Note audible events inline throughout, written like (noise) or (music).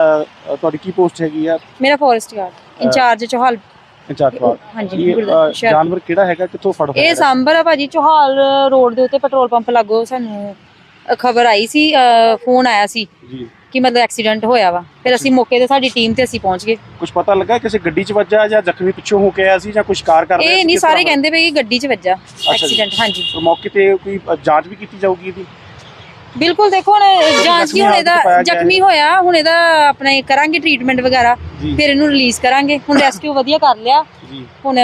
ਤੁਹਾਡੀ ਕੀ ਪੋਸਟ ਹੈਗੀ ਆ? ਮੇਰਾ forest guard incharge Chohal. Incharge ਹਾਂਜੀ ਇਹ ਗੁਰਦੁਆਰਾ। ਜਾਨਵਰ ਕਿਹੜਾ ਹੈਗਾ? ਕਿੱਥੋਂ ਫੜ ਹੋਇਆ ਇਹ ਸਾਂਬਰ ਆ ਭਾਜੀ ਚੋਹਾਲ ਰੋਡ ਦੇ ਉੱਤੇ ਪੈਟਰੋਲ ਪੰਪ ਲੱਗੋ ਸਾਨੂੰ ਖਬਰ ਆਈ ਸੀ ਫੋਨ ਆਇਆ ਸੀ ਜੀ। ਕਿ ਮਤਲਬ ਐਕਸੀਡੈਂਟ ਹੋਇਆ ਵਾ। ਫਿਰ ਅਸੀਂ ਮੌਕੇ ਤੇ ਸਾਡੀ ਟੀਮ ਤੇ ਅਸੀਂ ਪਹੁੰਚ ਗਏ। ਕੁਝ ਪਤਾ ਲੱਗਾ ਕਿਸੇ ਗੱਡੀ 'ਚ ਵੱਜਾ ਜਾਂ ਜ਼ਖਮੀ ਪਿੱਛੋਂ ਹੋ ਕੇ ਆਇਆ ਸੀ ਜਾਂ ਕੁਝ ਕਾਰ ਕਰ ਰਿਹਾ ਇਹ ਸੀ ਨਹੀਂ ਕਿਸ ਤਰ੍ਹਾਂ ਸਾਰੇ? ਕਹਿੰਦੇ ਪਏ ਕਿ ਗੱਡੀ 'ਚ ਵੱਜਾ ਜੀ। ਐਕਸੀਡੈਂਟ ਹਾਂਜੀ। ਤੇ ਮੌਕੇ ਤੇ ਕੋਈ ਅ, ਜਾਂਚ ਵੀ ਕੀਤੀ ਜਾਊਗੀ ਇਹਦੀ? ਬਿਲਕੁਲ ਦੇਖੋ ਹੁਣ ਜਾਂਚ ਕੀ ਹੁਣ ਇਹਦਾ। ਜ਼ਖਮੀ ਹੋਇਆ ਹੁਣ ਇਹਦਾ ਆਪਣੇ ਕਰਾਂਗੇ ਟ੍ਰੀਟਮੈਂਟ ਵਗੈਰਾ ਫਿਰ ਇਹਨੂੰ ਰਿਲੀਜ਼ ਕਰਾਂਗੇ। ਹੁਣ (coughs) ਰੈਸਕਿਊ ਵਧੀਆ ਕਰ ਲਿਆ। ਹੁਣ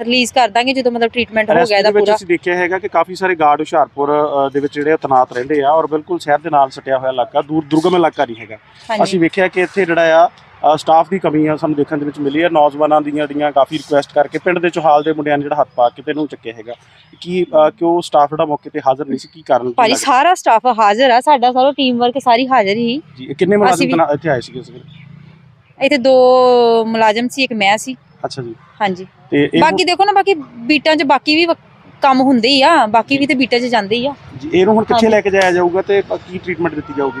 ਰਿਲੀਜ਼ ਕਰ ਦਾਂਗੇ ਜਦੋਂ ਮਤਲਬ ਟ੍ਰੀਟਮੈਂਟ ਹੋ ਗਿਆ ਇਹਦਾ ਪੂਰਾ। ਅਸੀਂ ਦੇਖਿਆ ਹੈਗਾ ਕਿ ਕਾਫੀ ਸਾਰੇ ਗਾਰਡ ਹੁਸ਼ਿਆਰਪੁਰ ਅ, ਦੇ ਵਿੱਚ ਜਿਹੜੇ ਤੈਨਾਤ ਰਹਿੰਦੇ ਆ ਔਰ ਬਿਲਕੁਲ ਸ਼ਹਿਰ ਦੇ ਨਾਲ ਸਟਿਆ ਹੋਇਆ ਇਲਾਕਾ ਦੂਰ ਦੁਰਗਮ ਇਲਾਕਾ ਨਹੀਂ ਹੈਗਾ। ਹਾਂਜੀ। ਅਸੀਂ ਵੇਖਿਆ ਕਿ ਇੱਥੇ ਜਿਹੜਾ ਆ ਸਟਾਫ ਦੀ ਕਮੀ ਆ ਸਾਨੂੰ ਦੇਖਣ ਦੇ ਵਿੱਚ ਮਿਲੀ ਆ ਨੌਜਵਾਨਾਂ ਦੀਆਂ ਦੀਆਂ ਕਾਫੀ ਰਿਕੁਐਸਟ ਕਰਕੇ ਪਿੰਡ ਦੇ ਚੋਹਾਲ ਦੇ ਮੁੰਡਿਆਂ ਨੇ ਜਿਹੜਾ ਹੱਥ ਪਾ ਕੇ ਤੇ ਇਹਨੂੰ ਚੱਕਿਆ ਹੈਗਾ। ਕੀ ਅ, ਕਿਉਂ ਸਟਾਫ ਜਿਹੜਾ ਮੌਕੇ ਤੇ ਹਾਜ਼ਰ ਨਹੀਂ ਸੀ ਕੀ ਕਾਰਨ ਕੀ ਭਾਜੀ ਲੱਗਦਾ? ਸਾਰਾ ਸਟਾਫ ਹਾਜ਼ਰ ਆ ਸਾਡਾ ਸਾਰਾ ਟੀਮ ਵਰਕ ਸਾਰੀ ਹਾਜ਼ਰ ਹੀ। ਜੀ ਇਹ ਕਿੰਨੇ ਮੁਲਾਜ਼ਮ ਅਸੀਂ ਵੀ- ਤੈਨਾ- ਇੱਥੇ ਆਏ ਸੀਗੇ ਇਸ ਵੇਲੇ? ਇੱਥੇ ਦੋ ਮੁਲਾਜ਼ਮ ਸੀ ਇੱਕ ਮੈਂ ਸੀ। ਅੱਛਾ ਜੀ। ਹਾਂਜੀ। ਤੇ ਇਹ ਬਾਕੀ ਦੇਖੋ ਨਾ ਬਾਕੀ ਬੀਟਾਂ 'ਚ ਬਾਕੀ ਵੀ ਵ- ਕੰਮ ਹੁੰਦੇ ਹੀ ਆ ਬਾਕੀ ਵੀ ਤੇ ਬੀਟਾਂ 'ਚ ਜਾਂਦੇ ਹੀ ਆ। ਜੀ, ਇਹਨੂੰ ਹੁਣ ਕਿੱਥੇ। ਲੈ ਕੇ ਜਾਇਆ ਜਾਊਗਾ ਤੇ ਕੀ ਟ੍ਰੀਟਮੈਂਟ ਦਿੱਤੀ ਜਾਊਗੀ?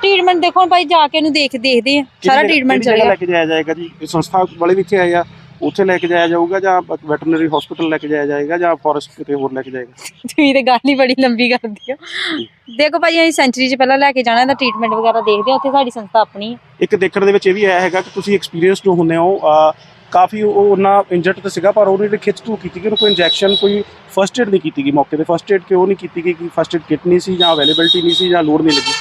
ਟ੍ਰੀਟਮੈਂਟ ਦੇਖੋ ਭਾਈ ਜਾ ਕੇ ਇਹਨੂੰ ਦੇਖ ਦੇਖਦੇ ਆ ਸਾਰਾ ਕਿਹੜੀ- ਟ੍ਰੀਟਮੈਂਟ ਕਿਹੜੀ ਜਗ੍ਹਾ ਚੱਲੇਗਾ ਲੈ ਕੇ ਜਾਇਆ ਜਾਏਗਾ ਜੀ? ਇਹ ਸੰਸਥਾ ਵਾਲੇ ਵੀ ਇੱਥੇ ਆਏ ਆ ਉੱਥੇ ਲੈ ਕੇ ਜਾਇਆ ਜਾਊਗਾ ਜਾਂ ਵੈਟਰਨਰੀ ਹਸਪੀਟਲ ਲੈ ਕੇ ਜਾਇਆ ਜਾਏਗਾ ਜਾਂ ਫੋਰੈਸਟ ਕਿਤੇ ਹੋਰ ਲੈ ਕੇ ਜਾਏਗਾ? ਤੁਸੀਂ ਤੇ ਗੱਲ ਹੀ ਬੜੀ ਲੰਬੀ ਕਰਦੀ ਹੋ। ਦੇਖੋ ਭਾਈ ਅਸੀਂ ਸੈਂਚਰੀ 'ਚ ਪਹਿਲਾਂ ਲੈ ਕੇ ਜਾਣਾ ਇਹਦਾ ਟ੍ਰੀਟਮੈਂਟ ਵਗੈਰਾ ਦੇਖਦੇ ਆ ਉੱਥੇ ਸਾਡੀ ਸੰਸਥਾ ਆਪਣੀ ਹੈ ਇੱਕ ਦੇਖਣ ਦੇ ਵਿੱਚ ਇਹ ਵੀ ਆਇਆ ਹੈਗਾ ਕਿ ਤੁਸੀਂ ਐਕਸਪੀਰੀਅੰਸ ਜੋ ਹੁੰਦੇ ਹੋ ਅਹ, ਕਾਫੀ ਉਹ ਉਹਨਾਂ ਇੰਜਰਡ ਤਾਂ ਸੀਗਾ ਪਰ ਉਹਨੇ ਜਿਹੜੀ ਖਿੱਚ ਤੂ ਕੀਤੀ ਕਿ ਉਹਨੂੰ ਕੋਈ ਇੰਜੈਕਸ਼ਨ ਕੋਈ ਫਰਸਟ ਏਡ ਨਹੀਂ ਕੀਤੀ ਗਈ ਮੌਕੇ ਤੇ। ਫਰਸਟ ਏਡ ਕਿਉਂ ਨਹੀਂ ਕੀਤੀ ਗਈ? ਕਿ ਫਰਸਟ ਏਡ ਕਿਟ ਨਹੀਂ ਸੀ ਜਾਂ ਅਵੇਲੇਬਿਲਟੀ ਨਹੀਂ ਸੀ ਜਾਂ ਲੋੜ ਨਹੀਂ ਲੱਗੀ?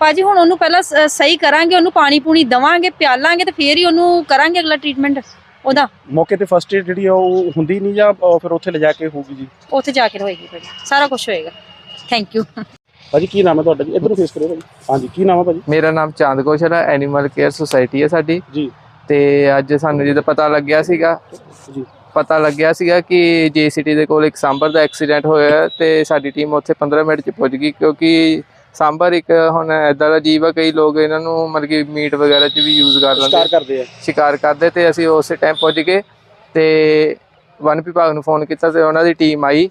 ਭਾਜੀ ਹੁਣ ਉਹਨੂੰ ਪਹਿਲਾਂ ਸ- ਸਹੀ ਕਰਾਂਗੇ ਉਹਨੂੰ ਪਾਣੀ ਪੂਣੀ ਦਵਾਂਗੇ ਪਿਆਲਾਂਗੇ ਤੇ ਫੇਰ ਹੀ ਉਹਨੂੰ ਕਰਾਂਗੇ ਅਗਲਾ ਟ੍ਰੀਟਮੈਂਟ ਉਹਦਾ। ਮੌਕੇ ਤੇ ਫਰਸਟ ਏਡ ਜਿਹੜੀ ਆ ਉਹ ਹੁੰਦੀ ਨਹੀਂ ਜਾਂ ਅਹ, ਫਿਰ ਉੱਥੇ ਲਿਜਾ ਕੇ ਹੋਊਗੀ ਜੀ? ਉੱਥੇ ਜਾ ਕੇ ਹੋਏਗੀ ਭਾਜੀ। ਸਾਰਾ ਕੁਝ ਹੋਏਗਾ। ਥੈਂਕ ਯੂ ਭਾਜੀ ਕੀ ਨਾਮ ਹੈ ਤੁਹਾਡਾ ਜੀ? ਇਧਰੋਂ ਫੇਸ ਕਰਿਓ ਭਾਜੀ। ਹਾਂਜੀ ਕੀ ਨਾਮ ਹੈ ਭਾਜੀ? ਮੇਰਾ ਨਾਮ ਚਾਂਦ ਕੌਸ਼ਲ ਹੈ ਐਨੀਮਲ ਕੇਅਰ ਸੁਸਾਇਟੀ ਹੈ ਸਾਡੀ। ਜੀ। ਤੇ ਅੱਜ ਸਾਨੂੰ ਜਦੋਂ ਪਤਾ ਲੱਗਿਆ ਸੀਗਾ ਜੀ। ਪਤਾ ਲੱਗਿਆ ਸੀਗਾ ਕਿ ਜੀਸੀਟੀ ਦੇ ਕੋਲ ਇੱਕ ਸਾਂਬਰ ਦਾ ਐਕਸੀਡੈਂਟ ਹੋਇਆ ਤੇ ਸਾਡੀ ਟੀਮ ਉੱਥੇ 15 ਮਿੰਟ 'ਚ ਪਹੁੰਚ ਗਈ ਕਿਉਂਕਿ ਸਾਂਬਰ ਇੱਕ ਹੁਣ ਐਦਾਂ ਦਾ ਜੀਵ ਆ ਕਈ ਲੋਕ ਇਹਨਾਂ ਨੂੰ ਮਤਲਬ ਕਿ ਮੀਟ ਵਗੈਰਾ 'ਚ ਵੀ ਯੂਜ਼ ਕਰ ਲੈਂਦੇ ਸਟਾਰ ਕਰਦੇ ਆ। ਸ਼ਿਕਾਰ ਕਰਦੇ ਤੇ ਅਸੀਂ ਉਸੇ ਟਾਈਮ ਪਹੁੰਚ ਗਏ ਤੇ ਵਨ ਵਿਭਾਗ ਨੂੰ ਫੋਨ ਕੀਤਾ ਤੇ ਉਹਨਾਂ ਦੀ ਟੀਮ ਆਈ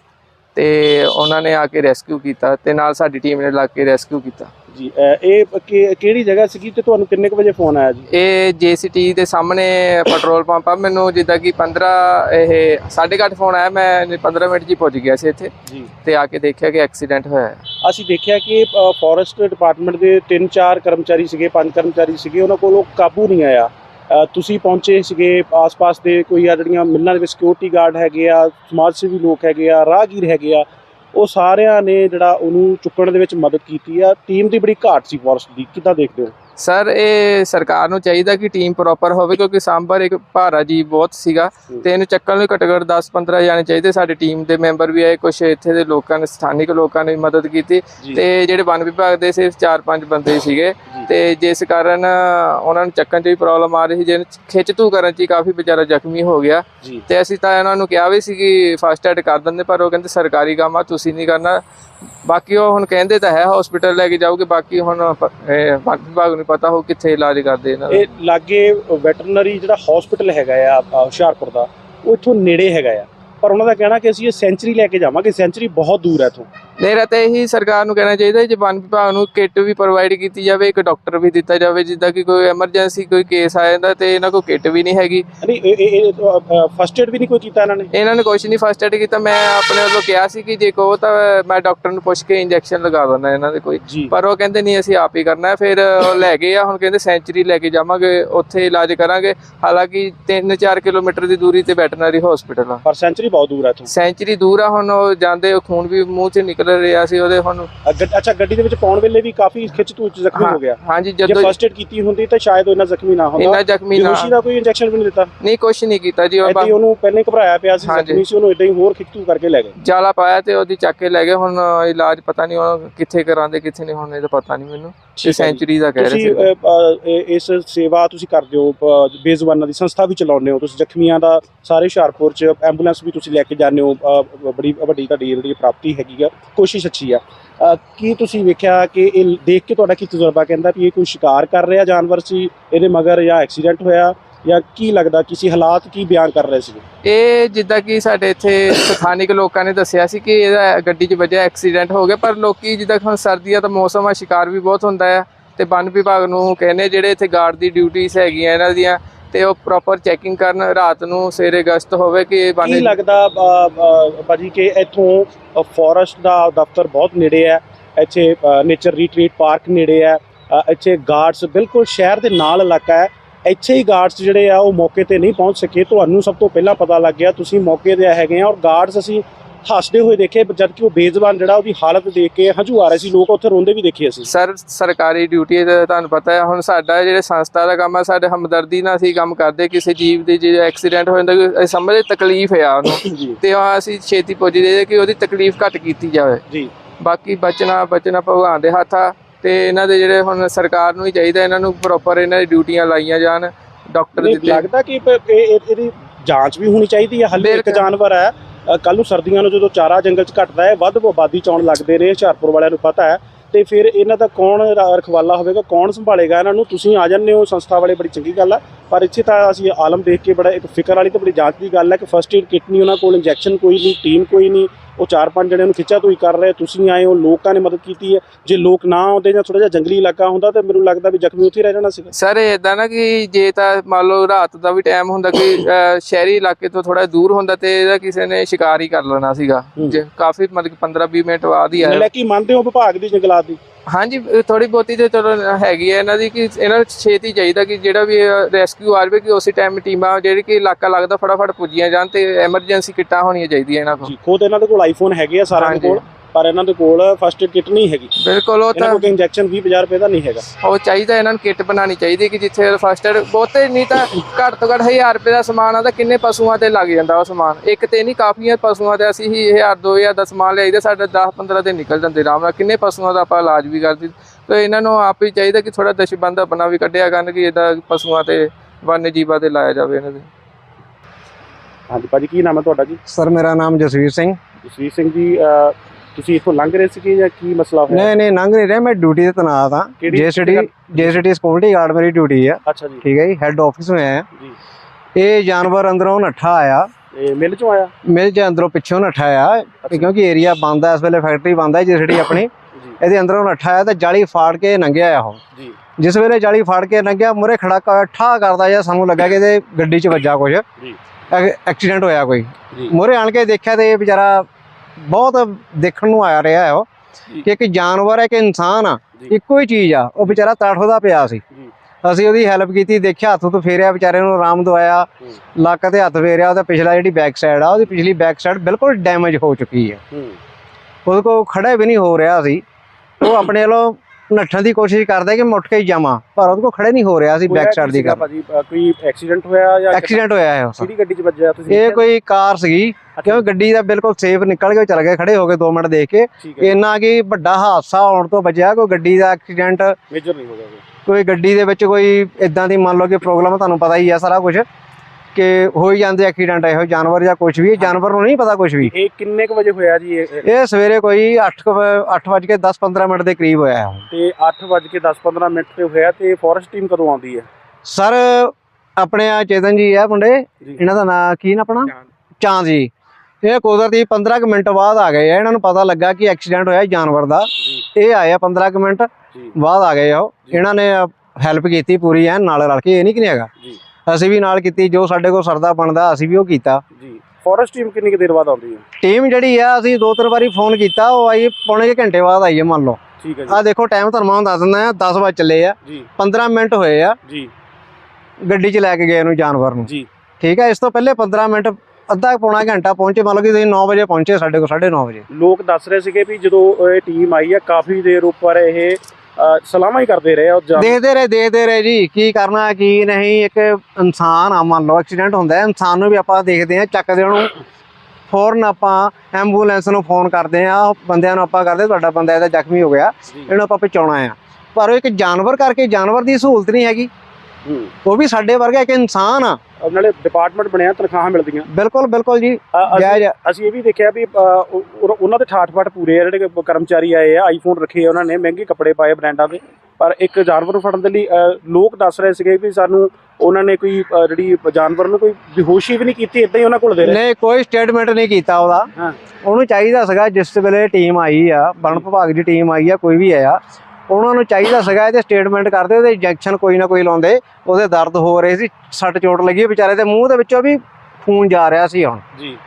ਤੇ ਉਹਨਾਂ ਨੇ ਆ ਕੇ ਰੈਸਕਿਊ ਕੀਤਾ ਤੇ ਨਾਲ ਸਾਡੀ ਟੀਮ ਨੇ ਲੱਗ ਕੇ ਰੈਸਕਿਊ ਕੀਤਾ। ਜੀ ਇਹ ਕਿ- ਕਿਹੜੀ ਜਗ੍ਹਾ ਸੀਗੀ ਤੇ ਤੁਹਾਨੂੰ ਕਿੰਨੇ ਕੁ ਵਜੇ ਫੋਨ ਆਇਆ ਜੀ? ਇਹ ਜੀਸੀਟੀ ਦੇ ਸਾਹਮਣੇ ਪੈਟਰੋਲ ਪੰਪ ਆ। ਮੈਨੂੰ ਜਿੱਦਾਂ ਕਿ 15 ਇਹ 8:30 ਫੋਨ ਆਇਆ। ਮੈਂ 15 ਮਿੰਟ 'ਚ ਹੀ ਪਹੁੰਚ ਗਿਆ ਸੀ ਇੱਥੇ ਜੀ। ਤੇ ਆ ਕੇ ਦੇਖਿਆ ਕਿ ਐਕਸੀਡੈਂਟ ਹੋਇਆ। ਹੈ ਅਸੀਂ ਦੇਖਿਆ ਕਿ ਫੋਰੈਸਟ ਡਿਪਾਰਟਮੈਂਟ ਦੇ 3-4 ਕਰਮਚਾਰੀ ਸੀਗੇ 5 ਕਰਮਚਾਰੀ ਸੀਗੇ। ਉਹਨਾਂ ਕੋਲੋਂ ਕਾਬੂ ਨਹੀਂ ਆਇਆ। ਅ, ਤੁਸੀਂ ਪਹੁੰਚੇ ਸੀਗੇ ਆਸ-ਪਾਸ ਦੇ ਕੋਈ ਆ ਜਿਹੜੀਆਂ ਮਿਲਣਾਂ ਦੇ ਵਿੱਚ ਸਿਕਿਉਰਿਟੀ ਗਾਰਡ ਹੈਗੇ ਆ ਸਮਾਜ ਸੇਵੀ ਲੋਕ ਹੈਗੇ ਆ ਰਾਹਗੀਰ ਹੈਗੇ ਆ। ਉਹ ਸਾਰਿਆਂ ਨੇ ਜਿਹੜਾ ਉਹਨੂੰ ਚੁੱਕਣ ਦੇ ਵਿੱਚ ਮਦਦ ਕੀਤੀ ਆ। ਟੀਮ ਦੀ ਬੜੀ ਘਾਟ ਸੀ ਫੋਰੈਸਟ ਦੀ। ਕਿੱਦਾਂ ਦੇਖਦੇ ਹੋ? ਸਰ ਇਹ ਸਰਕਾਰ ਨੂੰ ਚਾਹੀਦਾ ਕਿ ਟੀਮ ਪ੍ਰੋਪਰ ਹੋਵੇ ਕਿਉਂਕਿ ਸਾਂਬਰ ਇੱਕ ਭਾਰਾ ਜੀ ਬਹੁਤ ਸੀਗਾ ਤੇ ਇਹਨੂੰ ਚੱਕਣ ਲਈ ਘੱਟੋ ਘੱਟ 10-15 ਜਾਣੇ ਚਾਹੀਦੇ। ਸਾਡੀ ਟੀਮ ਦੇ ਮੈਂਬਰ ਵੀ ਆਏ ਕੁਝ ਇੱਥੇ ਦੇ ਲੋਕਾਂ ਨੇ ਸਥਾਨਿਕ ਲੋਕਾਂ ਨੇ ਮਦਦ ਕੀਤੀ ਤੇ ਜਿਹੜੇ ਵਨ ਵਿਭਾਗ ਦੇ ਸਿਰਫ 4-5 ਬੰਦੇ ਸੀਗੇ। ਤੇ ਜਿਸ ਕਾਰਨ ਉਹਨਾਂ ਨੂੰ ਚੱਕਣ 'ਚ ਵੀ ਪ੍ਰੋਬਲਮ ਆ ਰਹੀ ਸੀ ਜਿਹਨ ਖਿੱਚ ਧੂ ਕਰਨ 'ਚ ਕਾਫੀ ਵਿਚਾਰਾ ਜ਼ਖਮੀ ਹੋ ਗਿਆ। ਤੇ ਅਸੀਂ ਤਾਂ ਇਹਨਾਂ ਨੂੰ ਕਿਹਾ ਵੀ ਸੀ ਕਿ ਫਸਟ ਐਡ ਕਰ ਦਿੰਦੇ ਪਰ ਉਹ ਕਹਿੰਦੇ ਸਰਕਾਰੀ ਕੰਮ ਆ ਤੁਸੀਂ ਨਹੀਂ ਕਰਨਾ। ਬਾਕੀ ਉਹ ਹੁਣ ਕਹਿੰਦੇ ਤਾਂ ਹੈ ਹਸਪੀਟਲ ਲੈ ਕੇ ਜਾਓਗੇ ਬਾਕੀ ਹੁਣ ਵਨ ਵਿਭਾਗ ਨੂੰ ਪਤਾ ਹੋ ਕਿੱਥੇ ਇਲਾਜ ਕਰਦੇ ਇਹਨਾਂ ਦਾ? ਇਹ ਲਾਗੇ ਵੈਟਰਨਰੀ ਜਿਹੜਾ ਹਸਪੀਟਲ ਹੈਗਾ ਆ ਅ, ਹੁਸ਼ਿਆਰਪੁਰ ਦਾ ਉਹ ਇੱਥੋਂ ਨੇੜੇ ਹੈਗਾ ਆ। ਪਰ ਉਹਨਾਂ ਦਾ ਕਹਿਣਾ ਕਿ ਅਸੀਂ ਇਹ ਸੈਂਚਰੀ ਲੈ ਕੇ ਜਾਵਾਂਗੇ ਸੈਂਚਰੀ ਬਹੁਤ ਦੂਰ ਹੈ ਇੱਥੋਂ। ਮੇਰਾ ਤਾਂ ਇਹੀ ਸਰਕਾਰ ਨੂੰ ਕਹਿਣਾ ਚਾਹੀਦਾ ਜੇ ਵਨ ਵਿਭਾਗ ਨੂੰ ਕਿੱਟ ਵੀ ਪ੍ਰੋਵਾਈਡ ਕੀਤੀ ਜਾਵੇ ਇੱਕ ਡਾਕਟਰ ਵੀ ਦਿੱਤਾ ਜਾਵੇ ਜਿੱਦਾਂ ਕਿ ਕੋਈ ਐਮਰਜੈਂਸੀ ਕੋਈ ਕੇਸ ਆ ਜਾਂਦਾ ਤੇ ਇਹਨਾਂ ਕੋਲ ਕਿੱਟ ਵੀ ਨਹੀਂ ਹੈਗੀ। ਨਹੀਂ ਇਹ ਫਸਟ ਏਡ ਵੀ ਨਹੀਂ ਕੋਈ ਕੀਤਾ ਇਹਨਾਂ ਨੇ? ਇਹਨਾਂ ਨੇ ਕੁਛ ਨਹੀਂ ਫਸਟ ਐਡ ਕੀਤਾ ਮੈਂ ਆਪਣੇ ਵੱਲੋਂ ਕਿਹਾ ਸੀ ਕਿ ਜੇ ਕਹੋ ਤਾਂ ਮੈਂ ਡਾਕਟਰ ਨੂੰ ਪੁੱਛ ਕੇ ਇੰਜੈਕਸ਼ਨ ਲਗਾ ਦਿੰਦਾ ਇਹਨਾਂ ਦੇ ਕੋਈ। ਜੀ। ਪਰ ਉਹ ਕਹਿੰਦੇ ਨਹੀਂ ਅਸੀਂ ਆਪ ਹੀ ਕਰਨਾ ਹੈ ਫਿਰ ਉਹ ਲੈ ਗਏ ਆ ਹੁਣ ਕਹਿੰਦੇ ਸੈਂਚਰੀ ਲੈ ਕੇ ਜਾਵਾਂਗੇ ਉੱਥੇ ਇਲਾਜ ਕਰਾਂਗੇ। ਹਾਲਾਂਕਿ 3-4 ਕਿਲੋਮੀਟਰ ਦੀ ਦੂਰੀ ਤੇ ਵੈਟਰਨਰੀ ਹਸਪੀਟਲ ਆ। ਪਰ ਸੈਂਚਰੀ ਬਹੁਤ ਦੂਰ ਹੈ ਇੱਥੋਂ। ਸੈਂਚਰੀ ਦੂਰ ਆ ਹੁਣ ਉਹ ਜਾਂਦੇ ਖੂਨ ਵੀ ਮੂੰਹ 'ਚ ਨਿਕਲ ਰਿਹਾ ਸੀ ਉਹਦੇ ਹੁਣ ਅ, ਗੱਡ- ਅੱਛਾ ਗੱਡੀ ਦੇ ਵਿੱਚ ਪਾਉਣ ਵੇਲੇ ਵੀ ਕਾਫੀ ਖਿੱਚ ਤੂ ਚ ਜ਼ਖਮੀ ਹੋ ਗਿਆ। ਹਾਂਜੀ ਜੇ ਜਦੋਂ ਫਸਟ ਏਡ ਕੀਤੀ ਹੁੰਦੀ ਤਾਂ ਸ਼ਾਇਦ ਉਹ ਇੰਨਾ ਜ਼ਖਮੀ ਨਾ ਹੁੰਦਾ। ਇੰਨਾ ਜ਼ਖਮੀ ਨਾ ਬੇਹੋਸ਼ੀ ਦਾ ਕੋਈ ਇੰਜੈਕਸ਼ਨ ਵੀ ਨਹੀਂ ਦਿੱਤਾ। ਨਹੀਂ ਕੁਛ ਨਹੀਂ ਕੀਤਾ ਜੀ ਉਹ ਉਹਨੂੰ ਪਹਿਲਾਂ ਹੀ ਘਬਰਾਇਆ ਪਿਆ ਸੀ ਹਾਂਜੀ। ਜ਼ਖਮੀ ਸੀ ਉਹਨੂੰ ਇਦਾਂ ਹੀ ਹੋਰ ਖਿੱਚ ਤੂ ਕਰਕੇ ਲੈ ਗਏ। ਜਾਲਾ ਪਾਇਆ ਤੇ ਉਹਦੀ ਚੱਕ ਕੇ ਲੈ ਗਏ। ਹੁਣ ਇਲਾਜ ਪਤਾ ਨਹੀਂ ਉਹ ਕਿੱਥੇ ਕਰਾਉਂਦੇ ਕਿੱਥੇ ਨਹੀਂ ਹੁਣ ਇਹਦਾ ਪਤਾ ਨਹੀਂ ਮੈਨੂੰ। ਤੇ ਠੀਕ ਹੈ ਜੀ। ਸੈਂਚਰੀ ਦਾ ਕਹਿ ਰਹੇ ਤੁਸੀਂ ਇਹ- ਇਸ ਸੇਵਾ ਤੁਸੀਂ ਕਰਦੇ ਹੋ ਬੇਜ਼ੁਬਾਨਾਂ ਦੀ ਸੰਸਥਾ ਵੀ ਚਲਾਉਂਦੇ ਹੋ। ਤੁਸੀਂ ਜ਼ਖਮੀਆਂ ਦਾ ਸਾਰੇ ਹੁਸ਼ਿਆਰਪੁਰ ਚ ਐਂਬੂਲੈਂਸ ਵੀ ਤੁਸੀਂ ਲੈ ਕੇ ਜਾਂਦੇ ਹੋ ਬੜੀ ਵੱਡੀ ਤੁਹਾਡੀ ਜਿਹੜੀ ਪ੍ਰਾਪਤੀ ਹੈਗੀ ਆ ਕੋਸ਼ਿਸ਼ ਅੱਛੀ ਆ। ਕੀ ਤੁਸੀਂ ਵੇਖਿਆ ਕਿ ਇਹ ਦੇਖ ਕੇ ਤੁਹਾਡਾ ਕੀ ਤਜਰਬਾ ਕਹਿੰਦਾ ਵੀ ਇਹ ਕੋਈ ਸ਼ਿਕਾਰ ਕਰ ਰਿਹਾ ਜਾਨਵਰ ਸੀ ਇਹਦੇ ਮਗਰ ਜਾਂ ਐਕਸੀਡੈਂਟ ਹੋਇਆ? ਜਾਂ ਕੀ ਲੱਗਦਾ ਕਿਸੇ ਹਾਲਾਤ ਕੀ ਬਿਆਨ ਕਰ ਰਹੇ ਸੀ ਇਹ ਜਿੱਦਾਂ ਕਿ ਸਾਡੇ ਇੱਥੇ ਸਥਾਨਿਕ ਲੋਕਾਂ ਨੇ ਦੱਸਿਆ ਸੀ ਕਿ ਇਹਦਾ ਗੱਡੀ 'ਚ ਵੱਜਿਆ ਐਕਸੀਡੈਂਟ ਹੋ ਗਿਆ ਪਰ ਲੋਕੀ ਜਿੱਦਾਂ ਹੁਣ ਸਰਦੀਆਂ ਦਾ ਮੌਸਮ ਆ ਸ਼ਿਕਾਰ ਵੀ ਬਹੁਤ ਹੁੰਦਾ ਆ ਤੇ ਵਨ ਵਿਭਾਗ ਨੂੰ ਕਹਿੰਦੇ ਜਿਹੜੇ ਇੱਥੇ ਗਾਰਡ ਦੀ ਡਿਊਟੀਆਂ ਹੈਗੀਆਂ ਇਹਨਾਂ ਦੀਆਂ ਤੇ ਉਹ ਪ੍ਰੋਪਰ ਚੈਕਿੰਗ ਕਰਨ ਰਾਤ ਨੂੰ ਸਵੇਰੇ ਗਸ਼ਤ ਹੋਵੇ ਕਿ ਕੀ ਵਨ ਲੱਗਦਾ ਭਾਜੀ ਕਿ ਇੱਥੋਂ ਫੋਰੈਸਟ ਦਾ ਦਫ਼ਤਰ ਬਹੁਤ ਨੇੜੇ ਹੈ ਇੱਥੇ ਨੇਚਰ ਰੀਟਰੀਟ ਪਾਰਕ ਨੇੜੇ ਹੈ ਇੱਥੇ ਗਾਰਡਸ ਬਿਲਕੁਲ ਸ਼ਹਿਰ ਦੇ ਨਾਲ ਇਲਾਕਾ ਹੈ ਇੱਥੇ ਹੀ ਗਾਰਡਸ ਜਿਹੜੇ ਆ ਉਹ ਮੌਕੇ ਤੇ ਨਹੀਂ ਪਹੁੰਚ ਸਕੇ। ਤੁਹਾਨੂੰ ਸਭ ਤੋਂ ਪਹਿਲਾਂ ਪਤਾ ਲੱਗ ਗਿਆ ਤੁਸੀਂ ਮੌਕੇ ਤੇ ਹੈਗੇ ਆ ਔਰ ਗਾਰਡਸ ਅਸੀਂ ਹੱਸਦੇ ਹੋਏ ਦੇਖੇ ਜਦ ਕਿ ਉਹ ਬੇਜ਼ਬਾਨ ਜਿਹੜਾ ਉਹਦੀ ਹਾਲਤ ਦੇਖ ਕੇ ਹੰਝੂ ਆ ਰਹੇ ਸੀ ਲੋਕ ਉੱਥੇ ਰੋਂਦੇ ਵੀ ਦੇਖੇ ਅਸੀਂ। ਸਰ ਸਰਕਾਰੀ ਡਿਊਟੀ ਦਾ ਤੁਹਾਨੂੰ ਪਤਾ ਹੈ ਹੁਣ ਸਾਡਾ ਜਿਹੜੇ ਸੰਸਥਾ ਦਾ ਕੰਮ ਹੈ ਸਾਡੇ ਹਮਦਰਦੀ ਨਾਲ ਅਸੀਂ ਕੰਮ ਕਰਦੇ ਕਿਸੇ ਜੀਵ ਦੇ ਜੇ ਐਕਸੀਡੈਂਟ ਹੋ ਜਾਂਦਾ ਅਸੀਂ ਸਮਝਦੇ ਤਕਲੀਫ ਆ ਉਹਨੂੰ। (coughs) ਤੇ ਅਸੀਂ ਛੇਤੀ ਪੁੱਜਦੇ ਕਿ ਉਹਦੀ ਤਕਲੀਫ ਘੱਟ ਕੀਤੀ ਜਾਵੇ। ਜੀ। ਬਾਕੀ ਬਚਣਾ ਬਚਣਾ ਭਗਵਾਨ ਦੇ ਹੱਥ ਆ। ਤੇ ਇਹਨਾਂ ਦੇ ਜਿਹੜੇ ਹੁਣ ਸਰਕਾਰ ਨੂੰ ਹੀ ਚਾਹੀਦਾ ਇਹਨਾਂ ਨੂੰ ਪ੍ਰੋਪਰ ਇਹਨਾਂ ਦੀ ਡਿਊਟੀਆਂ ਲਾਈਆਂ ਜਾਣ ਡਾਕਟਰ ਦਿੱਤੇ। ਲੱਗਦਾ ਕਿ ਇਹਦੀ ਜਾਂਚ ਵੀ ਹੋਣੀ ਚਾਹੀਦੀ ਹੈ ਹੱਲੇ ਇੱਕ। ਜਾਨਵਰ ਹੈ। ਕੱਲ ਨੂੰ ਸਰਦੀਆਂ ਨੂੰ ਜਦੋਂ ਚਾਰਾ ਜੰਗਲ 'ਚ ਘਟਦਾ ਹੈ ਵੱਧ ਆਬਾਦੀ 'ਚ ਆਉਣ ਲੱਗਦੇ ਨੇ ਹੁਸ਼ਿਆਰਪੁਰ ਵਾਲਿਆਂ ਨੂੰ ਪਤਾ ਹੈ। ਤੇ ਫਿਰ ਇਹਨਾਂ ਦਾ ਕੌਣ ਰਖਵਾਲਾ ਹੋਵੇਗਾ ਕੌਣ ਸੰਭਾਲੇਗਾ ਇਹਨਾਂ ਨੂੰ? ਤੁਸੀਂ ਆ ਜਾਂਦੇ ਹੋ ਸੰਸਥਾ ਵਾਲੇ ਬੜੀ ਚੰਗੀ ਗੱਲ ਹੈ ਪਰ ਇੱਥੇ ਤਾਂ ਅਸੀਂ ਆਲਮ ਦੇਖ ਕੇ ਬੜਾ ਇੱਕ ਫਿਕਰ ਵਾਲੀ ਤੇ ਬੜੀ ਜਾਂਚ ਦੀ ਗੱਲ ਹੈ ਕਿ ਫਸਟ ਏਡ ਕਿਟ ਨਹੀਂ ਉਹਨਾਂ ਕੋਲ ਇੰਜੈਕਸ਼ਨ ਕੋਈ ਨਹੀਂ ਟੀਮ ਕੋਈ ਨਹੀਂ ਉਹ ਚਾਰ ਪੰਜ ਜਣਿਆਂ ਨੂੰ ਖਿੱਚਾ ਤੋਈ ਕਰ ਰਹੇ ਤੁਸੀਂ ਆਏ ਹੋ ਲੋਕਾਂ ਨੇ ਮਦਦ ਕੀਤੀ ਹੈ। ਜੇ ਲੋਕ ਨਾ ਆਉਂਦੇ ਜਾਂ ਥੋੜਾ ਜਿਹਾ ਜੰਗਲੀ ਇਲਾਕਾ ਹੁੰਦਾ ਤਾਂ ਮੈਨੂੰ ਲੱਗਦਾ ਵੀ ਜ਼ਖਮੀ ਉੱਥੇ ਰਹਿ ਜਾਣਾ ਸੀਗਾ। ਸਰ ਇਦਾਂ ਨਾ ਕਿ ਜੇ ਤਾਂ ਮੰਨ ਲਓ ਰਾਤ ਦਾ ਵੀ ਟਾਈਮ ਹੁੰਦਾ ਕਿ ਸ਼ਹਿਰੀ ਇਲਾਕੇ ਤੋਂ ਥੋੜਾ ਦੂਰ ਹੁੰਦਾ ਤੇ ਇਹਦਾ ਕਿਸੇ ਨੇ ਸ਼ਿਕਾਰ ਹੀ ਕਰ ਲੈਣਾ ਸੀਗਾ। ਕਾਫੀ ਮਤਲਬ ਕਿ 15 20 ਮਿੰਟ ਬਾਅਦ ਹੀ ਆਇਆ। ਲੈ ਕੀ ਮੰਨਦੇ ਹੋ ਵਿਭਾਗ ਦੀ ਜੰਗਲਾਤ ਦੀ? ਹਾਂਜੀ ਥੋੜੀ ਬਹੁਤੀ ਤੇ ਚਲੋ ਹੈਗੀ ਹੈ ਇਹਨਾਂ ਦੀ ਕਿ ਇਹਨਾਂ ਨੂੰ ਛੇਤੀ ਚਾਹੀਦਾ ਕਿ ਜਿਹੜਾ ਵੀ ਰੈਸਕਿਊ ਆ ਜਾਵੇ ਕਿ ਉਸੇ ਟਾਈਮ ਟੀਮਾਂ ਜਿਹੜੀ ਕਿ ਇਲਾਕਾ ਲੱਗਦਾ ਫਟਾਫਟ ਪੁੱਜੀਆਂ ਜਾਣ ਤੇ ਐਮਰਜੈਂਸੀ ਕਿੱਟਾਂ ਹੋਣੀਆਂ ਚਾਹੀਦੀਆਂ ਇਹਨਾਂ ਕੋਲ ਖੁਦ ਇਹਨਾਂ ਦੇ ਕੋਲ ਆਈਫੋਨ ਹੈਗੇ ਆ ਸਾਰਿਆਂ। ਕੋਲ ਪਰ ਇਹਨਾਂ ਦੇ ਕੋਲ ਫਸਟ ਏਡ ਕਿਟ ਨਹੀਂ ਹੈਗੀ। ਬਿਲਕੁਲ ਉਹ ਤਾਂ ਕੋਲ ਇੰਜੈਕਸ਼ਨ 20 50 ਰੁਪਏ ਦਾ ਨਹੀਂ ਹੈਗਾ। ਉਹ ਚਾਹੀਦਾ ਇਹਨਾਂ ਨੂੰ ਕਿੱਟ ਬਣਾਉਣੀ ਚਾਹੀਦੀ ਕਿ ਜਿੱਥੇ ਫਸਟ ਏਡ ਬਹੁਤੇ ਨਹੀਂ ਤਾਂ ਘੱਟ ਤੋਂ ਘੱਟ 1000 ਰੁਪਏ ਦਾ ਸਮਾਨ ਆ ਤਾਂ ਕਿੰਨੇ ਪਸ਼ੂਆਂ ਤੇ ਲੱਗ ਜਾਂਦਾ ਉਹ ਸਮਾਨ? ਇੱਕ ਤੇ ਨਹੀਂ ਕਾਫੀਆਂ ਪਸ਼ੂਆਂ ਤੇ ਅਸੀਂ ਹੀ 1000 2000 ਦਾ ਸਮਾਨ ਲਿਆਈਦਾ ਸਾਡਾ 10 15 ਦਿਨ ਨਿਕਲ ਜਾਂਦੇ ਆਰਾਮ ਨਾਲ। ਕਿੰਨੇ ਪਸ਼ੂਆਂ ਦਾ ਆਪਾਂ ਇਲਾਜ ਵੀ ਕਰਦੇ ਤੇ ਇਹਨਾਂ ਨੂੰ ਆਪ ਹੀ ਚਾਹੀਦਾ ਕਿ ਥੋੜਾ ਦਸ਼ਬੰਦ ਆਪਣਾ ਵੀ ਕੱਢਿਆ ਕਰਨ ਕਿ ਇਹਦਾ ਪਸ਼ੂਆਂ ਤੇ ਵન્ય ਜੀਵਾਂ ਤੇ ਲਾਇਆ ਜਾਵੇ ਇਹਨਾਂ ਦੇ। ਹਾਂਜੀ ਭਾਜੀ ਕੀ ਨਾਮ ਹੈ ਤੁਹਾਡਾ ਜੀ? ਸਰ ਮੇਰਾ ਨਾਮ ਜਸਵੀਰ ਸਿੰਘ। ਜਸਵੀਰ ਸਿੰਘ ਜੀ ਤੁਸੀਂ ਇੱਥੋਂ ਲੰਘ ਰਹੇ ਸੀਗੇ ਜਾਂ ਕੀ ਮਸਲਾ ਹੋਇਆ? ਨਹੀਂ ਨਹੀਂ ਲੰਘ ਨਹੀਂ ਰਿਹਾ। ਮੈਂ ਡਿਊਟੀ ਤੇ ਤੈਨਾਤ ਜੇਸੀਟੀ ਕਿਹੜੀ ਜੇਸੀਟੀ ਸਿਕਿਉਰਿਟੀ ਗਾਰਡ ਮੇਰੀ ਡਿਊਟੀ ਹੈ ਅੱਛਾ ਜੀ। ਠੀਕ ਹੈ ਜੀ ਹੈੱਡ ਆਫਿਸ में ਹੈ ਜੀ। ਇਹ ਜਾਨਵਰ ਅੰਦਰੋਂ ਨੱਠਾ ਆਇਆ। ਇਹ ਮਿਲ ਚੋਂ ਆਇਆ? ਮਿਲ ਚ ਅੰਦਰੋਂ ਪਿੱਛੋਂ ਨੱਠਾ ਆਇਆ। ਕਿਉਂਕਿ ਏਰੀਆ ਬੰਦ ਹੈ ਇਸ ਵੇਲੇ ਫੈਕਟਰੀ ਬੰਦ ਹੈ ਜੇਸੀਟੀ ਆਪਣੀ। ਇਹਦੇ ਅੰਦਰੋਂ ਨੱਠਾ ਆਇਆ ਤੇ ਜਾਲੀ ਫਾੜ ਕੇ ਲੰਘਿਆ ਆ ਉਹ। ਜੀ। ਜਿਸ ਵੇਲੇ ਜਾਲੀ ਫਾੜ ਕੇ ਲੰਘਿਆ ਮੁਰੇ ਖੜਾਕਾ ਹੋਇਆ ਠਾ ਕਰਦਾ ਜਾਂ ਸਾਨੂੰ ਲੱਗਾ ਕਿ ਇਹਦੇ ਗੱਡੀ 'ਚ ਵੱਜਾ ਕੁਝ ਜੀ। ਐਕਸੀਡੈਂਟ ਹੋਇਆ ਕੋਈ। ਮੁਰੇ ਆਣ ਕੇ ਦੇਖਿਆ ਤੇ ਇਹ ਵਿਚਾਰਾ ਬਹੁਤ ਦੇਖਣ ਨੂੰ ਆ ਰਿਹਾ ਹੈ ਉਹ। ਕਿ ਇੱਕ ਜਾਨਵਰ ਹੈ ਕਿ ਇਨਸਾਨ ਆ। ਇੱਕੋ ਹੀ ਚੀਜ਼ ਆ ਉਹ ਵਿਚਾਰਾ ਤੜਫਦਾ ਪਿਆ ਸੀ ਅਸੀਂ ਉਹਦੀ ਹੈਲਪ ਕੀਤੀ ਦੇਖਿਆ ਹੱਥ ਤੋਂ ਫੇਰਿਆ ਵਿਚਾਰੇ ਨੂੰ ਆਰਾਮ ਦਵਾਇਆ। ਲੱਕ ਤੇ ਹੱਥ ਫੇਰਿਆ ਉਹਦਾ ਪਿਛਲਾ ਜਿਹੜੀ ਬੈਕ ਸਾਈਡ ਆ ਉਹਦੀ ਪਿਛਲੀ ਬੈਕ ਸਾਈਡ ਬਿਲਕੁਲ ਡੈਮੇਜ ਹੋ ਚੁੱਕੀ ਹੂੰ ਉਹਦੇ ਕੋਲ ਖੜਾ ਵੀ ਨਹੀਂ ਹੋ ਰਿਹਾ ਸੀ ਉਹ ਆਪਣੇ ਵੱਲੋਂ ਨੱਠਣ ਦੀ ਕੋਸ਼ਿਸ਼ ਕਰਦਾ ਕਿ ਮੁੱਠ ਕੇ ਹੀ ਜਾਵਾਂ ਪਰ ਉਹਦੇ ਕੋਲ ਖੜੇ ਨਹੀਂ ਹੋ ਰਿਹਾ ਸੀ ਬੈਕ ਕੀ ਸਾਈਡ ਦੀ ਗੱਲ। ਭਾਜੀ? ਕੋਈ ਐਕਸੀਡੈਂਟ ਹੋਇਆ ਜਾਂ ਐਕਸੀਡੈਂਟ ਹੋਇਆ ਹੈ ਉਸ ਕਿਹੜੀ ਗੱਡੀ 'ਚ ਵੱਜਿਆ ਤੁਸੀਂ? ਇਹ ਕੋਈ ਕਾਰ ਸੀਗੀ ਕਿਉਂਕਿ ਗੱਡੀ ਦਾ ਬਿਲਕੁਲ ਸੇਫ ਨਿਕਲ ਕੇ ਚਲ ਗਏ ਖੜੇ ਹੋ ਗਏ 2 ਮਿੰਟ ਦੇਖ ਕੇ। ਇੰਨਾ ਕਿ ਵੱਡਾ ਹਾਦਸਾ ਹੋਣ ਤੋਂ ਬਚਿਆ ਕੋਈ ਗੱਡੀ ਦਾ ਐਕਸੀਡੈਂਟ ਮੇਜਰ ਨਹੀਂ ਹੋ ਗਿਆ ਕੋਈ। ਕੋਈ ਗੱਡੀ ਦੇ ਵਿੱਚ ਕੋਈ ਇਦਾਂ ਦੀ ਮੰਨ ਲਓ ਕਿ ਪ੍ਰੋਬਲਮ ਤੁਹਾਨੂੰ ਪਤਾ ਹੀ ਆ ਸਾਰਾ ਕੁਝ ਕਿ ਹੋ ਹੀ ਜਾਂਦੇ ਐਕਸੀਡੈਂਟ ਇਹੋ ਜਾਨਵਰ ਜਾਂ ਕੁਝ ਵੀ ਜਾਨਵਰ ਨੂੰ ਨਹੀਂ ਪਤਾ ਕੁਝ ਵੀ। ਇਹ ਕਿੰਨੇ ਕੁ ਵਜੇ ਹੋਇਆ ਜੀ ਇਹ? ਸਵੇਰੇ ਕੋਈ 8 8 ਵਜੇ 10 15 ਮਿੰਟ ਦੇ ਕਰੀਬ ਹੋਇਆ ਹੈ ਤੇ 8:10-15 ਮਿੰਟ ਤੇ ਹੋਇਆ ਤੇ ਫੋਰੈਸਟ ਟੀਮ ਕਦੋਂ ਆਉਂਦੀ ਹੈ? ਸਰ ਆਪਣੇ ਆ ਚੇਤਨ ਜੀ ਆ ਮੁੰਡੇ ਇਹਨਾਂ ਦਾ ਨਾਂ ਕੀ ਨਾ ਆਪਣਾ? ਚਾਂਦ। ਜੀ। ਇਹ ਕੁਦਰਤੀ 15 ਕੁ ਮਿੰਟ ਬਾਅਦ ਆ ਗਏ ਆ ਇਹਨਾਂ ਨੂੰ ਪਤਾ ਲੱਗਾ ਕਿ ਐਕਸੀਡੈਂਟ ਹੋਇਆ ਜਾਨਵਰ ਦਾ। ਇਹ ਆਏ ਆ 15 ਕੁ ਮਿੰਟ ਬਾਅਦ ਆ ਗਏ ਆ। ਇਹਨਾਂ ਨੇ ਹੈਲਪ ਕੀਤੀ ਪੂਰੀ ਐਨ ਨਾਲ ਰਲ ਕੇ ਇਹ ਨਹੀਂ ਕਿ ਨਹੀਂ ਹੈਗਾ। ਜੀ। ਅਸੀਂ ਵੀ ਨਾਲ ਕੀਤੀ ਜੋ ਸਾਡੇ ਕੋਲ ਸਰਦਾ ਬਣਦਾ ਅਸੀਂ ਵੀ ਉਹ ਕੀਤਾ। ਜੀ ਫੋਰੈਸਟ ਟੀਮ ਕਿੰਨੀ ਕੁ ਦੇਰ ਬਾਅਦ ਆਉਂਦੀ ਹੈ? ਟੀਮ ਜਿਹੜੀ ਆ ਅਸੀਂ ਦੋ ਤਿੰਨ ਵਾਰੀ ਫੋਨ ਕੀਤਾ ਉਹ ਆਈ ਪੌਣੇ ਕੁ ਘੰਟੇ ਬਾਅਦ ਆਈ ਹੈ ਮੰਨ ਲਓ। ਠੀਕ ਹੈ ਆ ਦੇਖੋ ਟਾਈਮ ਤੁਹਾਨੂੰ ਦੱਸ ਦਿੰਦਾ ਆ 10 ਵਜੇ ਚੱਲੇ ਆ। ਜੀ। 15 ਮਿੰਟ ਹੋਏ ਆ। ਜੀ। ਗੱਡੀ 'ਚ ਲੈ ਕੇ ਗਏ ਇਹਨੂੰ ਜਾਨਵਰ ਨੂੰ। ਜੀ। ਠੀਕ ਹੈ ਇਸ ਤੋਂ ਪਹਿਲੇ 15 ਮਿੰਟ ਅੱਧਾ ਪੌਣਾ ਘੰਟਾ ਪਹੁੰਚੇ ਮੰਨ ਲਓ ਕਿ ਤੁਸੀਂ 9 ਵਜੇ ਪਹੁੰਚੇ ਸਾਡੇ ਕੋਲ 9:30 ਵਜੇ। ਲੋਕ ਦੱਸ ਰਹੇ ਸੀਗੇ ਵੀ ਜਦੋਂ ਇਹ ਟੀਮ ਆਈ ਹੈ ਕਾਫੀ ਦੇਰ ਉੱਪਰ ਇਹ ਸਲਾਮਾਂ ਹੀ ਕਰਦੇ ਰਹੇ ਉਹ ਜਾਂ ਦੇਖਦੇ ਰਹੇ ਦੇਖਦੇ ਰਹੇ ਜੀ ਕੀ ਕਰਨਾ ਕੀ ਨਹੀਂ। ਇੱਕ ਇਨਸਾਨ ਆ ਮੰਨ ਲਓ ਐਕਸੀਡੈਂਟ ਹੁੰਦਾ ਹੈ ਇਨਸਾਨ ਨੂੰ ਵੀ ਆਪਾਂ ਦੇਖਦੇ ਆ ਚੱਕਦੇ ਉਹਨੂੰ। ਫੌਰਨ ਆਪਾਂ ਐਂਬੂਲੈਂਸ ਨੂੰ ਫੋਨ ਕਰਦੇ ਆ ਬੰਦਿਆਂ ਨੂੰ ਆਪਾਂ ਕਰਦੇ ਤੁਹਾਡਾ ਬੰਦਾ ਇਹਦਾ ਜ਼ਖਮੀ ਹੋ ਗਿਆ ਇਹਨੂੰ ਆਪਾਂ ਪਹੁੰਚਾਉਣਾ ਆ। ਪਰ ਉਹ ਇੱਕ ਜਾਨਵਰ ਕਰਕੇ ਜਾਨਵਰ ਦੀ ਸਹੂਲਤ ਨਹੀਂ ਹੈਗੀ। ਉਹ ਵੀ ਸਾਡੇ ਵਰਗਾ ਇੱਕ ਇਨਸਾਨ ਆ। ਨਾਲੇ ਡਿਪਾਰਟਮੈਂਟ ਬਣਿਆ ਤਨਖਾਹਾਂ ਮਿਲਦੀਆਂ। ਬਿਲਕੁਲ ਬਿਲਕੁਲ ਜੀ। ਅਸੀਂ- ਜਾਇਜ਼ ਅਸੀਂ ਇਹ ਵੀ ਦੇਖਿਆ ਵੀ ਉਹਨਾਂ ਦੇ ਠਾਠ-ਫਾਟ ਪੂਰੇ ਆ ਜਿਹੜੇ ਕਰਮਚਾਰੀ ਆਏ ਆ ਆਈਫੋਨ ਰੱਖੇ ਆ ਉਹਨਾਂ ਨੇ ਮਹਿੰਗੇ ਕੱਪੜੇ ਪਾਏ ਬ੍ਰਾਂਡਾਂ ਦੇ। ਪਰ ਇੱਕ ਜਾਨਵਰ ਨੂੰ ਫੜਨ ਦੇ ਲਈ ਲੋਕ ਦੱਸ ਰਹੇ ਸੀਗੇ ਵੀ ਸਾਨੂੰ ਉਹਨਾਂ ਨੇ ਕੋਈ ਜਿਹੜੀ ਜਾਨਵਰ ਨੂੰ ਕੋਈ ਬੇਹੋਸ਼ੀ ਵੀ ਨਹੀਂ ਕੀਤੀ ਇਦਾਂ ਹੀ ਉਹਨਾਂ ਕੋਲ ਦੇ ਰਹੇ। ਨਹੀਂ ਕੋਈ ਸਟੇਟਮੈਂਟ ਨਹੀਂ ਕੀਤਾ ਉਹਦਾ। ਉਹਨੂੰ ਚਾਹੀਦਾ ਸੀਗਾ ਜਿਸ ਵੇਲੇ ਟੀਮ ਆਈ ਆ ਵਣ ਵਿਭਾਗ ਦੀ ਟੀਮ ਆਈ ਆ ਕੋਈ ਵੀ ਆਇਆ ਉਹਨਾਂ ਨੂੰ ਚਾਹੀਦਾ ਸੀਗਾ ਇਹਦੇ ਸਟੇਟਮੈਂਟ ਕਰਦੇ ਉਹਦੇ ਇੰਜੈਕਸ਼ਨ ਕੋਈ ਨਾ ਕੋਈ ਲਾਉਂਦੇ ਉਹਦੇ ਦਰਦ ਹੋ ਰਹੇ ਸੀ ਸੱਟ ਚੋਟ ਲੱਗੀ ਵਿਚਾਰੇ ਦੇ ਮੂੰਹ ਦੇ ਵਿੱਚੋਂ ਵੀ ਖੂਨ ਜਾ ਰਿਹਾ ਸੀ ਹੁਣ। ਜੀ।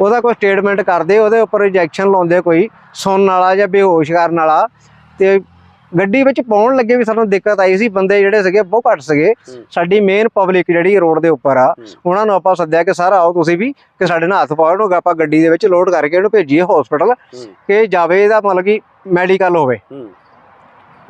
ਉਹਦਾ ਕੋਈ ਸਟੇਟਮੈਂਟ ਕਰਦੇ ਉਹਦੇ ਉੱਪਰ ਇੰਜੈਕਸ਼ਨ ਲਾਉਂਦੇ ਕੋਈ ਸੁਣਨ ਵਾਲਾ ਜਾਂ ਬੇਹੋਸ਼ ਕਰਨ ਵਾਲਾ ਤੇ ਗੱਡੀ ਵਿੱਚ ਪਾਉਣ ਲੱਗੇ ਵੀ ਸਾਨੂੰ ਦਿੱਕਤ ਆਈ ਸੀ ਬੰਦੇ ਜਿਹੜੇ ਸੀਗੇ ਬਹੁਤ ਘੱਟ ਸੀਗੇ। ਸਾਡੀ ਮੇਨ ਪਬਲਿਕ ਜਿਹੜੀ ਰੋਡ ਦੇ ਉੱਪਰ ਆ। ਉਹਨਾਂ ਨੂੰ ਆਪਾਂ ਸੱਦਿਆ ਕਿ ਸਰ ਆਓ ਤੁਸੀਂ ਵੀ ਕਿ ਸਾਡੇ ਨਾਲ ਹੱਥ ਪਾਓ ਇਹਨੂੰ ਆਪਾਂ ਗੱਡੀ ਦੇ ਵਿੱਚ ਲੋਡ ਕਰਕੇ ਇਹਨੂੰ ਭੇਜੀਏ ਹਸਪੀਟਲ ਕਿ ਜਾਵੇ ਇਹਦਾ ਮਤਲਬ ਕਿ ਮੈਡੀਕਲ ਹੋਵੇ।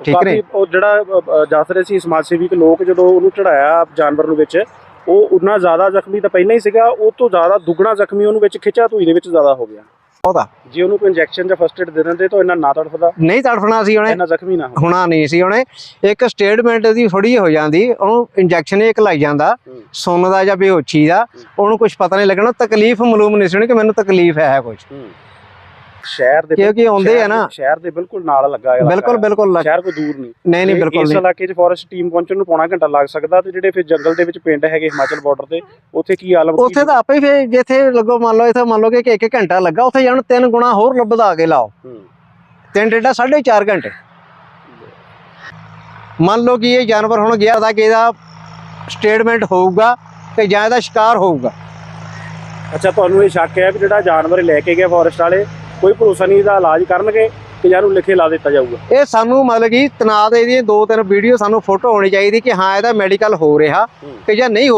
ਠੀਕ ਨੇ? ਉਹ ਜਿਹੜਾ ਦੱਸ ਰਹੇ ਸੀ ਸਮਾਜ ਸੇਵੀਕ ਲੋਕ ਜਦੋਂ ਉਹਨੂੰ ਚੜਾਇਆ ਜਾਨਵਰ ਨੂੰ ਵਿੱਚ ਉਹ ਉਨਾ ਜ਼ਿਆਦਾ ਜ਼ਖਮੀ ਤਾਂ ਪਹਿਲਾਂ ਹੀ ਸੀਗਾ ਉਹ ਤੋਂ ਜ਼ਿਆਦਾ ਦੁੱਗਣਾ ਜ਼ਖਮੀ ਉਹਨੂੰ ਵਿੱਚ ਖਿੱਚਾ ਧੂਈ ਦੇ ਵਿੱਚ ਜ਼ਿਆਦਾ ਹੋ ਗਿਆ। ਉਹਦਾ? ਜੇ ਉਹਨੂੰ ਕੋਈ ਇੰਜੈਕਸ਼ਨ ਜਾਂ ਫਸਟ ਏਡ ਦੇ ਦਿੰਦੇ ਤਾਂ ਇੰਨਾ ਨਾ ਤੜਫਦਾ। ਨਹੀਂ ਤੜਫਣਾ ਸੀ ਉਹਨੇ। ਇੰਨਾ ਜ਼ਖਮੀ ਨਾ ਹੁਣਾ ਨਹੀਂ ਸੀ ਉਹਨੇ। ਇੱਕ ਸਟੇਟਮੈਂਟ ਦੀ ਥੋੜੀ ਹੋ ਜਾਂਦੀ ਉਹਨੂੰ ਇੰਜੈਕਸ਼ਨ ਇੱਕ ਲਾਈ ਜਾਂਦਾ। ਸੁੰਨ ਦਾ ਜਾਂ ਬੇਹੋਸ਼ੀ ਦਾ ਉਹਨੂੰ ਕੁਝ ਪਤਾ ਨਹੀਂ ਲੱਗਣਾ ਤਕਲੀਫ ਮਾਲੂਮ ਨਹੀਂ ਸੀ ਉਹਨੂੰ ਕਿ ਮੈਨੂੰ ਤਕਲੀਫ ਹੈ ਕੁਝ। ਸ਼ਹਿਰ ਦੇ ਕਿਉਂਕਿ ਆਉਂਦੇ ਆ ਨਾ। ਸ਼ਹਿਰ ਦੇ ਬਿਲਕੁਲ ਨਾਲ ਲੱਗਾ ਬਿਲਕੁਲ ਹੈ। ਬਿਲਕੁਲ ਲੱਗ- ਸ਼ਹਿਰ ਕੋਈ ਦੂਰ ਨਹੀਂ। ਨਹੀਂ ਨਹੀਂ ਬਿਲਕੁਲ ਇਸ ਨਹੀਂ। ਇਲਾਕੇ 'ਚ ਫੋਰੈਸਟ ਟੀਮ ਪਹੁੰਚਣ ਨੂੰ ਪੌਣਾ ਘੰਟਾ ਲੱਗ ਸਕਦਾ ਤੇ ਜਿਹੜੇ ਫਿਰ ਜੰਗਲ ਦੇ ਵਿੱਚ ਪਿੰਡ ਹੈਗੇ ਹਿਮਾਚਲ ਬਾਰਡਰ ਤੇ ਉੱਥੇ ਕੀ ਆਲਮ ਉੱਥੇ ਤਾਂ ਆਪੇ ਫੇ ਜਿੱਥੇ ਲੱਗੋ ਮੰਨ ਲਓ ਇੱਥੇ ਮੰਨ ਲਓ ਕਿ ਇੱਕ ਘੰਟਾ ਲੱਗਾ ਉੱਥੇ ਜਾਣ ਤਿੰਨ ਗੁਣਾ ਹੋਰ ਵਧਾ ਕੇ ਲਾਓ। ਤਿੰਨ ਸਾਢੇ ਚਾਰ ਘੰਟੇ। ਮੰਨ ਲਓ ਕਿ ਇਹ ਜਾਨਵਰ ਹੁਣ ਗਿਆ ਤਾਂ ਕਿ ਇਹਦਾ ਸਟੇਟਮੈਂਟ ਹੋਊਗਾ ਤੇ ਜਾਂ ਇਹਦਾ ਸ਼ਿਕਾਰ ਹੋਊਗਾ। ਅੱਛਾ ਤੁਹਾਨੂੰ ਇਹ ਸ਼ੱਕ ਹੈ ਵੀ ਜਿਹੜਾ ਜਾਨਵਰ ਲੈ ਕੇ ਗਿਆ ਫੋਰੈਸਟ ਵਾਲੇ ਕੋਈ ਭਰੋਸਾ ਨਹੀਂ ਇਹਦਾ ਇਲਾਜ ਕਰਨਗੇ ਕਿ ਜਾਂ ਨੂੰ ਲਿਖੇ ਲਾ ਦਿੱਤਾ ਜਾਊਗਾ ਇਹ ਸਾਨੂੰ ਮਤਲਬ ਕਿ ਤਨਾਤ ਇਹਦੀਆਂ ਦੋ ਤਿੰਨ ਵੀਡੀਓ ਸਾਨੂੰ ਫੋਟੋ ਹੋਣੀ ਚਾਹੀਦੀ ਕਿ ਹਾਂ ਇਹਦਾ ਮੈਡੀਕਲ ਹੋ ਰਿਹਾ। ਕਿ ਜਾਂ ਨਹੀਂ